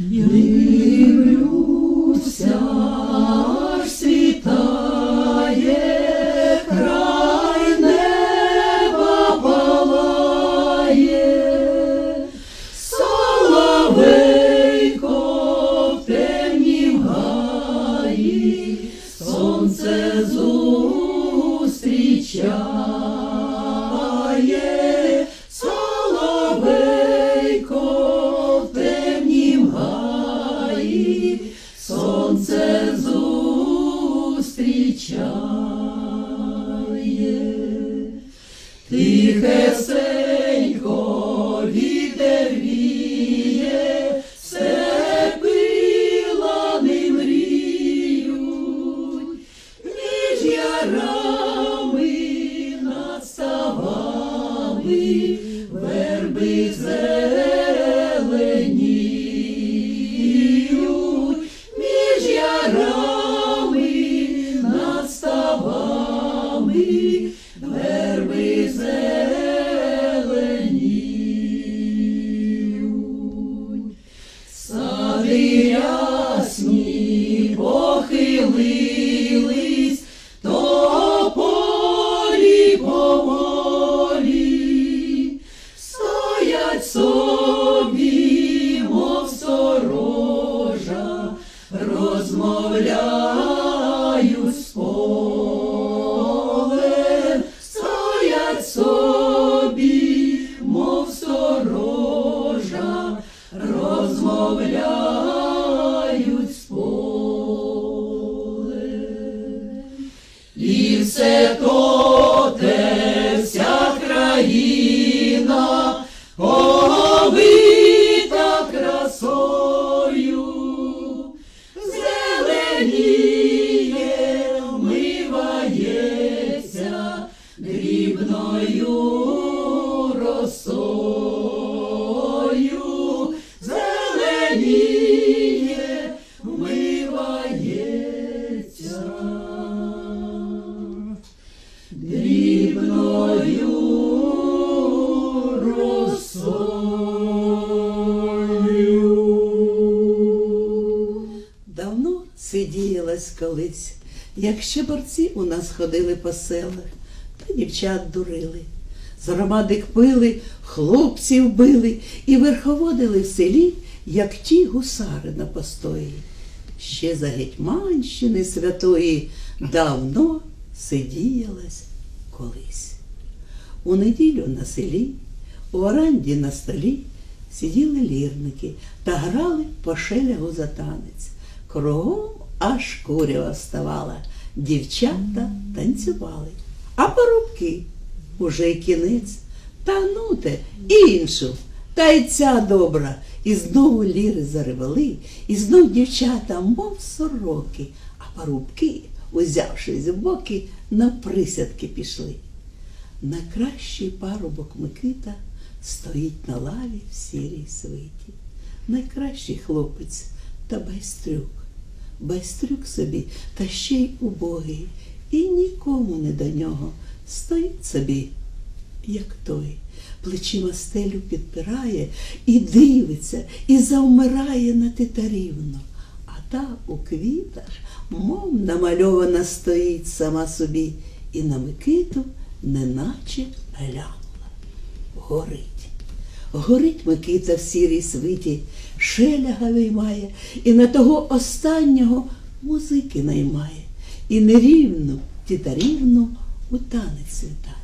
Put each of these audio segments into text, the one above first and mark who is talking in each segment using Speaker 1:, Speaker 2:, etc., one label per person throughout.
Speaker 1: Дивлюся, аж світає, зустрічає.
Speaker 2: reason. Колись, як ще борці у нас ходили по селах, та дівчат дурили. З громадик пили, хлопців били і верховодили в селі, як ті гусари на постої. Ще за Гетьманщини святої давно сидіялась колись. У неділю на селі, у оранді на столі сиділи лірники та грали по шелягу за танець. Кругом аж курява ставала, дівчата танцювали, а парубки уже й кінець. Та ну те іншу, та й ця добра. І знову ліри заревели, і знов дівчата, мов сороки, а парубки, узявшись в боки, на присядки пішли. Найкращий парубок Микита стоїть на лаві в сірій свиті. Найкращий хлопець та байстрюк. Байстрюк собі та ще й убогий, і нікому не до нього. Стоїть собі, як той, плечима стелю підпирає і дивиться, і завмирає на титарівну. А та у квітах, мов намальована стоїть сама собі, і на Микиту неначе глянула. Горить. Горить Микита в сірій свиті, шеляга виймає, і на того останнього музики наймає, і нерівну, тітарівну у танець вітає.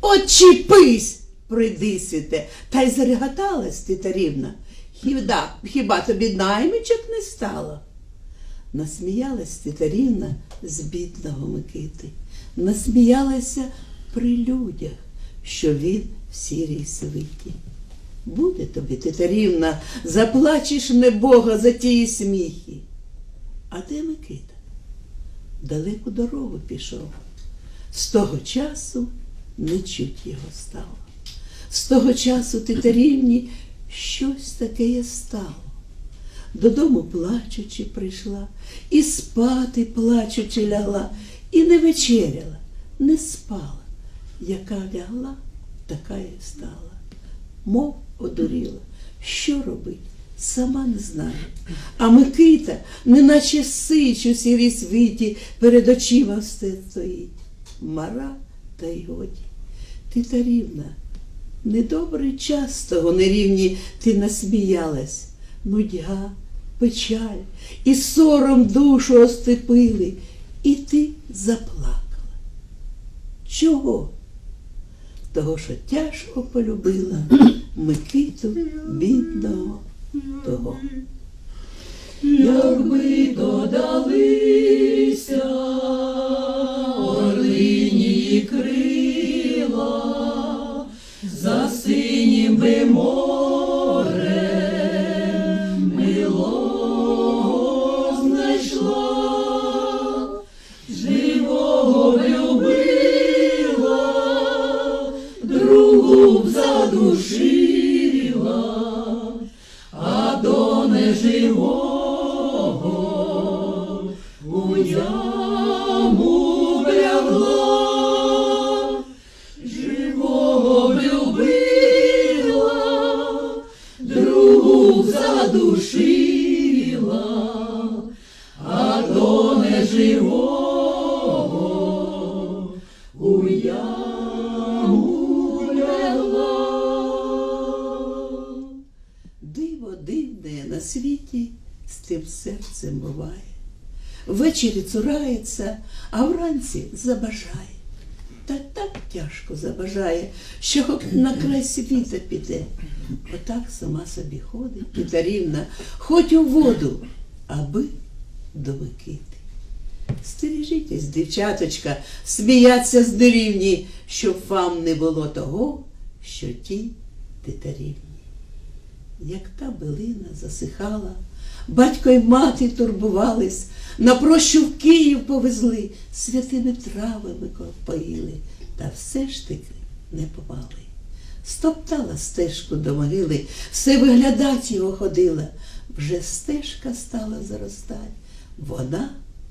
Speaker 2: Очіпись, придисите, та й зареготалась тітарівна. Хіба, хіба тобі наймичок не стало? Насміялась тітарівна з бідного Микити, насміялася при людях, що він в сірій свиті. Буде тобі, титарівна, заплачеш небога за тії сміхи. А де Микита? Далеку дорогу пішов. З того часу не чуть його стало. З того часу титарівні щось таке стало. Додому плачучи прийшла, і спати плачучи лягла, і не вечеряла, не спала. Яка лягла, така і стала. Мов одуріла. Що робить? Сама не знаю. А Микита, неначе сич у сірій світі, перед очима все стоїть. Мара та й годі. Ти та рівна, недобрий час того нерівні ти насміялась. Нудьга, печаль і сором душу остепили, і ти заплакала. Чого? Того, що тяжко полюбила Микиту бідного того.
Speaker 1: Якби додалися
Speaker 2: світі з тим серцем буває. Ввечері цурається, а вранці забажає. Та так тяжко забажає, що на край світа піде. Отак сама собі ходить, Пітарівна, хоч у воду, аби до Микити. Стережітесь, дівчаточка, сміяться з дерівні, щоб вам не було того, що ті титарівні. Як та билина засихала, батько й мати турбувались, на прощу в Київ повезли, святими травами поїли, та все ж таки не попали. Стоптала стежку до могили, все виглядать його ходила. Вже стежка стала заростать, вона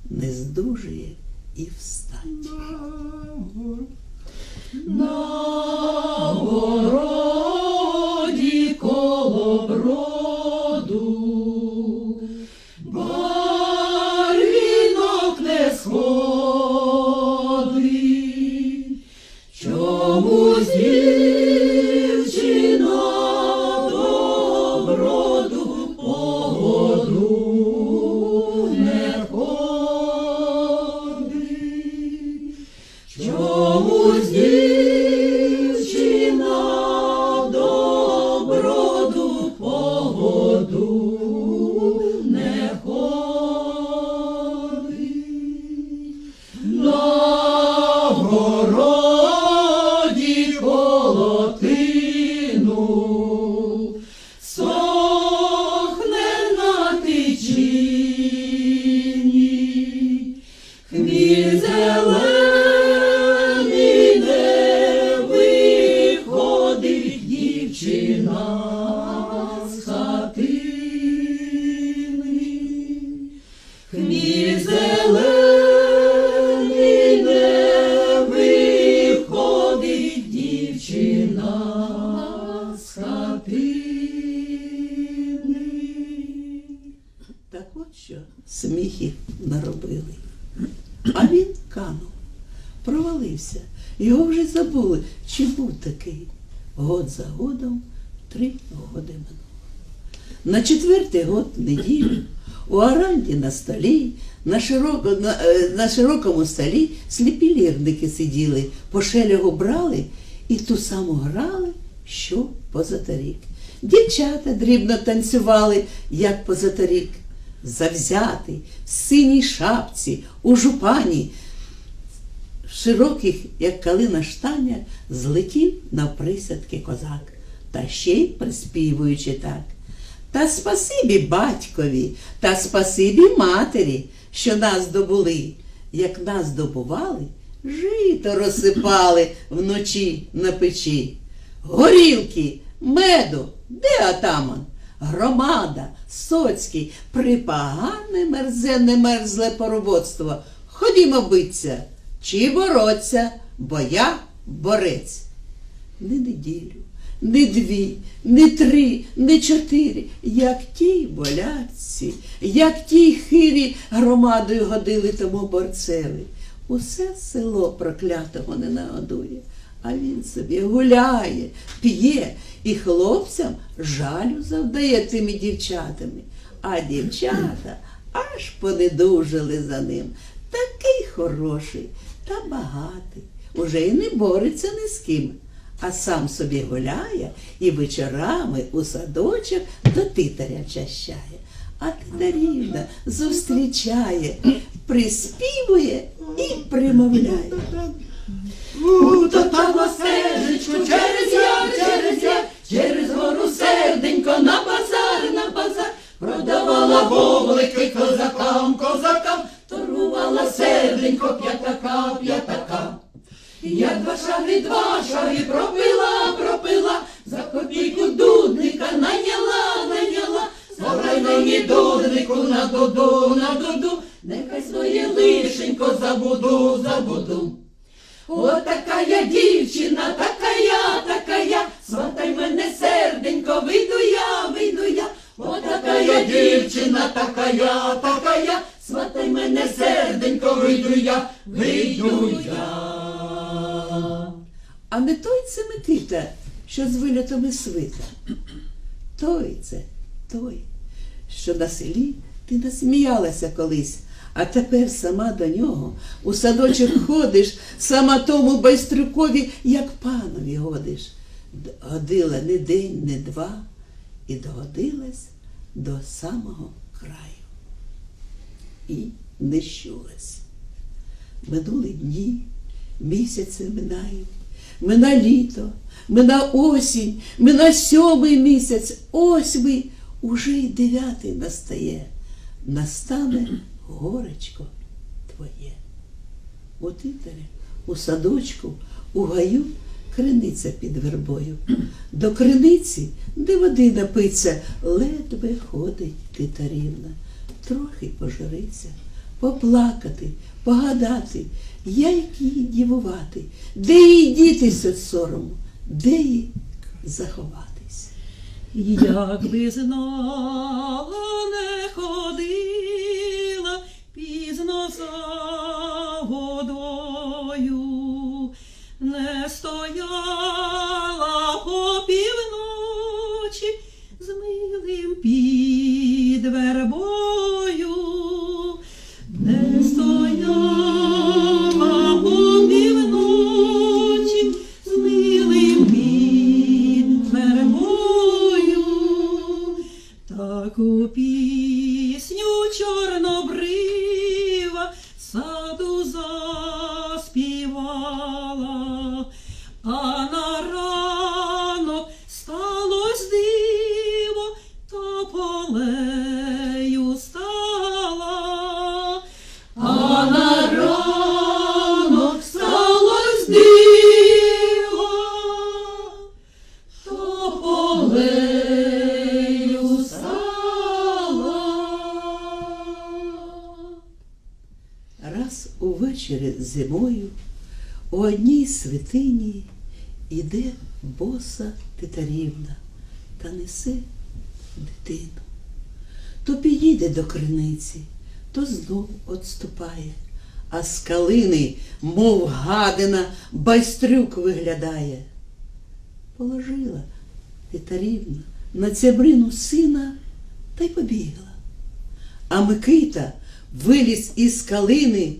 Speaker 2: не здужує і встать.
Speaker 1: На городі
Speaker 2: що сміхів наробили. А він канув, провалився. Його вже забули, чи був такий. Год за годом три годи минуло. На четвертий год неділю у оранді на столі, на, широко, на, е, на широкому столі сліпі лірники сиділи, по шелягу брали і ту саму грали, що позаторік. Дівчата дрібно танцювали, як позаторік. Завзятий, в синій шапці, у жупані, широких, як калина штаня, злетів на присядки козак, та ще й приспівуючи так. Та спасибі батькові, та спасибі матері, що нас добули. Як нас добували, жито розсипали вночі на печі. Горілки, меду, де атаман? Громада, соцький, припагане мерзенне мерзле поробоцтво. Ходімо биться, чи бороться, бо я борець. Не неділю, не дві, не три, не чотири, як тій болячці, як тій хирі громадою годили тому борцеві. Усе село проклятого не нагодує, а він собі гуляє, п'є і хлопцям жалю завдає тими дівчатами. А дівчата аж понедужали за ним. Такий хороший та багатий. Уже й не бореться ні з ким, а сам собі гуляє і вечорами у садочок до титаря чащає. А титарівна зустрічає, приспівує і примовляє.
Speaker 1: Утопала стежечку через я, через я, через гору серденько на базар, на базар. Продавала бублики козакам, козакам, торгувала серденько п'ятака, п'ятака. Я два шаги, два шаги пропила, пропила, за копійку дудника наняла, наняла, Заграй мені дуднику на дуду, на дуду, нехай своє лишенько забуду, забуду. От така дівчина, така я, така я, сватай мене серденько, вийду я, вийду я. От така я дівчина, така я, така я, сватай мене серденько, вийду я, вийду я.
Speaker 2: А не той це Микита, що з вилітами свита. Той це, той, що на селі ти насміялася колись, а тепер сама до нього у садочок ходиш, сама тому байстрюкові, як панові годиш. Годила не день, не два, і догодилась до самого краю. І не щулась. Минули дні, місяці минають, мина літо, мина осінь, мина сьомий місяць, ось ви, уже й дев'ятий настає. Настане горечко твоє. У титарі, у садочку, у гаю криниця під вербою. До криниці, де води напиться, ледве ходить титарівна. Трохи пожуриться, поплакати, погадати, як її дівувати, де їй дітись від сорому, де їй заховатись.
Speaker 3: Як би знала, не ходила за водою, не стояла по півночі з милим під вербою,
Speaker 2: Раз увечері зимою у одній святині іде боса титарівна та несе дитину. То підійде до криниці, то знов отступає, а з калини, мов гадина, байстрюк виглядає. Положила титарівна на цябрину сина та й побігла. А Микита виліз із калини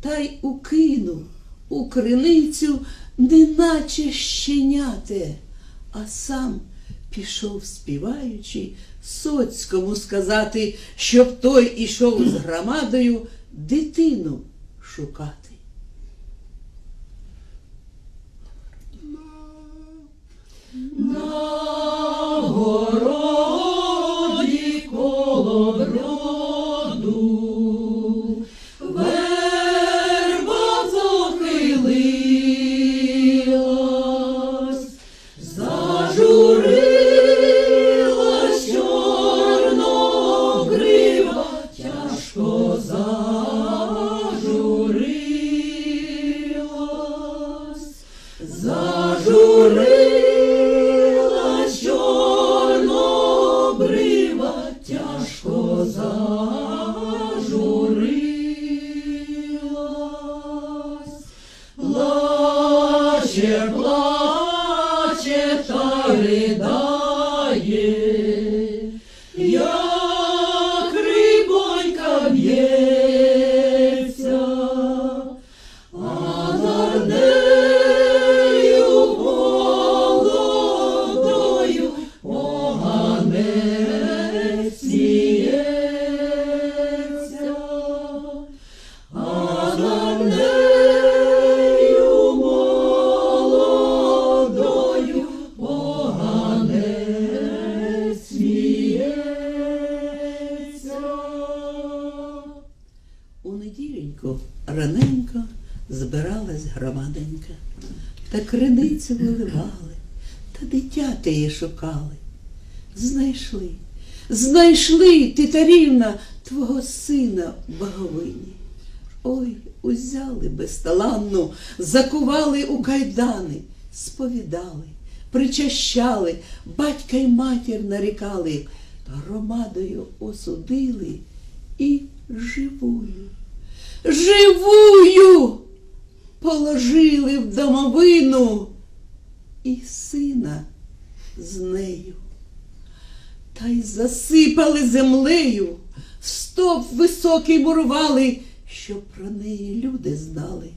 Speaker 2: та й укинув у криницю, неначе щеняте, а сам пішов співаючи соцькому сказати, щоб той ішов з громадою дитину шукати.
Speaker 1: На ридає.
Speaker 2: У неділеньку раненько збиралась громаденька, та криницю виливали, та дитя її шукали. Знайшли, знайшли, титарівна, твого сина в баговині. Ой, узяли безталанну, закували у кайдани, сповідали, причащали, батька й матір нарікали, громадою осудили і живую, живую положили в домовину і сина з нею. Та й засипали землею, стовп високий мурували, щоб про неї люди знали,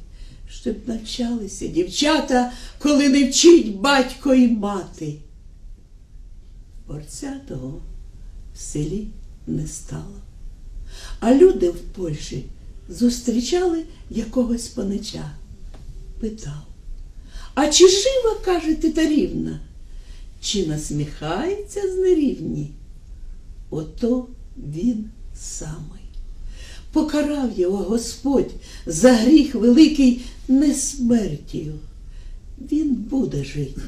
Speaker 2: щоб навчалися дівчата, коли не вчить батько і мати. Борця того в селі не стало. А люди в Польщі зустрічали якогось панича. Питав, а чи жива, каже титарівна, чи насміхається з нерівні? Ото він самий. Покарав його Господь за гріх великий не смертію. Він буде жити.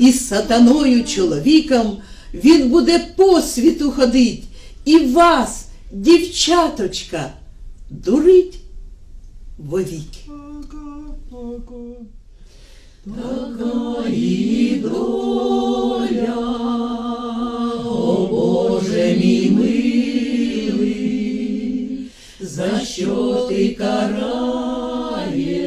Speaker 2: І з сатаною чоловіком він буде по світу ходить. І вас, дівчаточка, дурить вовіки.
Speaker 1: Така і доля, о Боже мій милий, за що ти караєш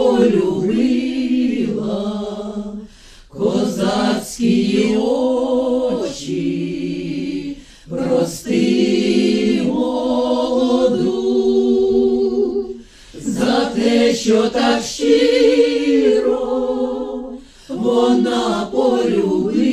Speaker 1: Полюбила. Козацькі очі, прости молоду, за те, що так щиро вона полюбила